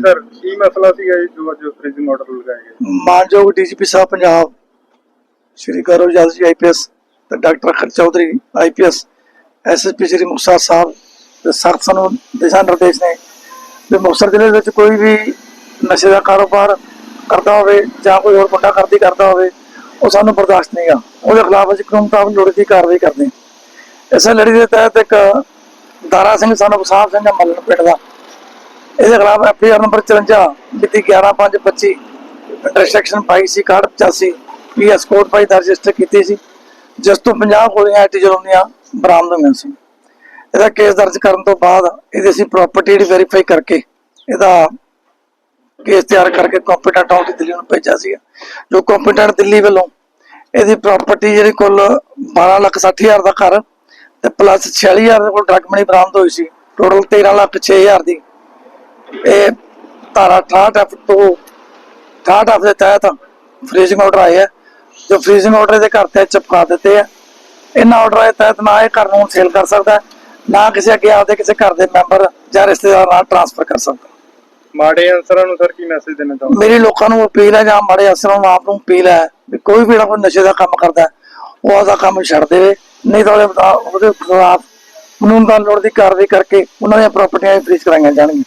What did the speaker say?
ਮਸਲਾ ਸੀਗਾ ਜੀ ਜੋ ਅੱਜ ਫ੍ਰੀਜ਼ਿੰਗ ਆਰਡਰ ਲਗਾਇਆ ਗਿਆ ਮਾਨਯੋਗ ਡੀਜੀਪੀ ਸਾਹਿਬ ਪੰਜਾਬ, ਸ਼੍ਰੀ ਗੌਰਵ ਯਾਦਵ ਜੀ ਆਈਪੀਐਸ ਤੇ doctor Akhar Chaudhary IPS, SSP Shri Muktsar Sahib ਦੇ ਸਖਤ ਸਾਨੂੰ ਦਿਸ਼ਾ ਨਿਰਦੇਸ਼ ਨੇ ਵੀ ਮੁਕਤਸਰ ਜ਼ਿਲ੍ਹੇ ਵਿੱਚ ਕੋਈ ਵੀ ਨਸ਼ੇ ਦਾ ਕਾਰੋਬਾਰ ਕਰਦਾ ਹੋਵੇ ਜਾਂ ਕੋਈ ਹੋਰ ਮੁੰਡਾ ਕਰਦੀ ਕਰਦਾ ਹੋਵੇ, ਉਹ ਸਾਨੂੰ ਬਰਦਾਸ਼ਤ ਨਹੀਂਗਾ ਉਹਦੇ ਖਿਲਾਫ ਅਸੀਂ ਕਾਨੂੰਨ ਮੁਤਾਬਕ ਲੋੜੀਂਦੀ ਕਾਰਵਾਈ ਕਰਦੇ ਹਾਂ। ਇਸੇ ਲੜੀ ਦੇ ਤਹਿਤ ਇੱਕ ਦਾਰਾ ਸਿੰਘ ਸਾਨੂੰ ਸਾਹਿਬ ਸਿੰਘ ਮੱਲਣ ਪਿੰਡ ਦਾ ਇਹਦੇ ਖਿਲਾਫ ਐਫਆਈਆਰ ਨੰਬਰ 54 ਮਿਤੀ 11525 ਇੰਟਰਸੈਕਸ਼ਨ ਪਾਈ ਸੀ 85 ਪੀਐਸ ਕੋਡ ਪਾਈ ਦਰਜ ਰਜਿਸਟਰ ਕੀਤੀ ਸੀ। ਜਿਸ ਤੋਂ 50 ਗੋਲੀਆਂ ਐਟੀ ਜਲਾਉਂਦੀਆਂ ਬਰਾਮਦ ਹੋਈਆਂ ਸੀ। ਇਹਦਾ ਕੇਸ ਦਰਜ ਕਰਨ ਤੋਂ ਬਾਅਦ ਇਹਦੀ ਅਸੀਂ ਪ੍ਰਾਪਰਟੀ ਜਿਹੜੀ ਵੈਰੀਫਾਈ ਕਰਕੇ ਇਹਦਾ ਕੇਸ ਤਿਆਰ ਕਰਕੇ ਕੰਪੀਟੈਂਟ ਆਉਂ ਦਿੱਲੀ ਨੂੰ ਭੇਜਿਆ ਸੀ ਜੋ ਕੰਪੀਟੈਂਟ ਦਿੱਲੀ ਵੱਲੋਂ ਇਹਦੀ ਪ੍ਰਾਪਰਟੀ ਜਿਹੜੀ ਕੁੱਲ 12 ਲੱਖ 60 ਦਾ ਘਰ ਤੇ ਪਲੱਸ 46 ਹਜ਼ਾਰ ਦੇ ਕੋਲ ਡਰਗ ਮਨੀ ਬਰਾਮਦ ਹੋਈ ਸੀ। ਟੋਟਲ 13 ਲੱਖ 6 ਹਜ਼ਾਰ ਦੀ ਇਹ ਧਾਰਾ 68 ਐਫ ਤੋਂ 68 ਐਫ ਦੇ ਤਹਿਤ ਫ੍ਰੀਜ਼ਿੰਗ ਆਰਡਰ ਆਏ ਆ। ਜੋ ਫ੍ਰੀਜ਼ਿੰਗ ਆਰਡਰ ਦੇ ਘਰ ਤੇ ਚਪਕਾ ਦਿੱਤੇ ਆ। ਇਹਨਾਂ ਆਰਡਰ ਦੇ ਤਹਿਤ ਨਾ ਇਹ ਘਰ ਨੂੰ ਸੇਲ ਕਰ ਸਕਦਾ ਨਾ ਕਿਸੇ ਅੱਗੇ ਆਪਦੇ ਕਿਸੇ ਘਰ ਦੇ ਮੈਂਬਰ ਜਾਂ ਰਿਸ਼ਤੇਦਾਰ ਨਾਲ ਟ੍ਰਾਂਸਫਰ ਕਰ ਸਕਦਾ। ਮਾੜੇ ਅਨਸਰਾਂ ਨੂੰ ਸਰ ਕੀ ਮੈਸੇਜ ਦੇਣਾ ਚਾਹੁੰਦੇ ਮੇਰੀ ਲੋਕਾਂ ਨੂੰ ਅਪੀਲ ਹੈ ਜਾਂ ਮਾੜੇ ਅਸਰਾਂ ਨੂੰ ਆਪ ਨੂੰ ਅਪੀਲ ਹੈ ਵੀ ਕੋਈ ਵੀ ਜਿਹੜਾ ਕੋਈ ਨਸ਼ੇ ਦਾ ਕੰਮ ਕਰਦਾ ਉਹ ਆਪਦਾ ਕੰਮ ਛੱਡ ਦੇਵੇ। ਨਹੀਂ ਤਾਂ ਉਹਦੇ ਖਿਲਾਫ ਕਾਨੂੰਨ ਦਾ ਲੋੜ ਦੀ ਕਾਰਵਾਈ ਕਰਕੇ ਉਹਨਾਂ ਦੀਆਂ ਪ੍ਰਾਪਰਟੀਆਂ ਫ੍ਰੀਜ਼ ਕਰਾਈਆਂ ਜਾਣਗੀਆਂ।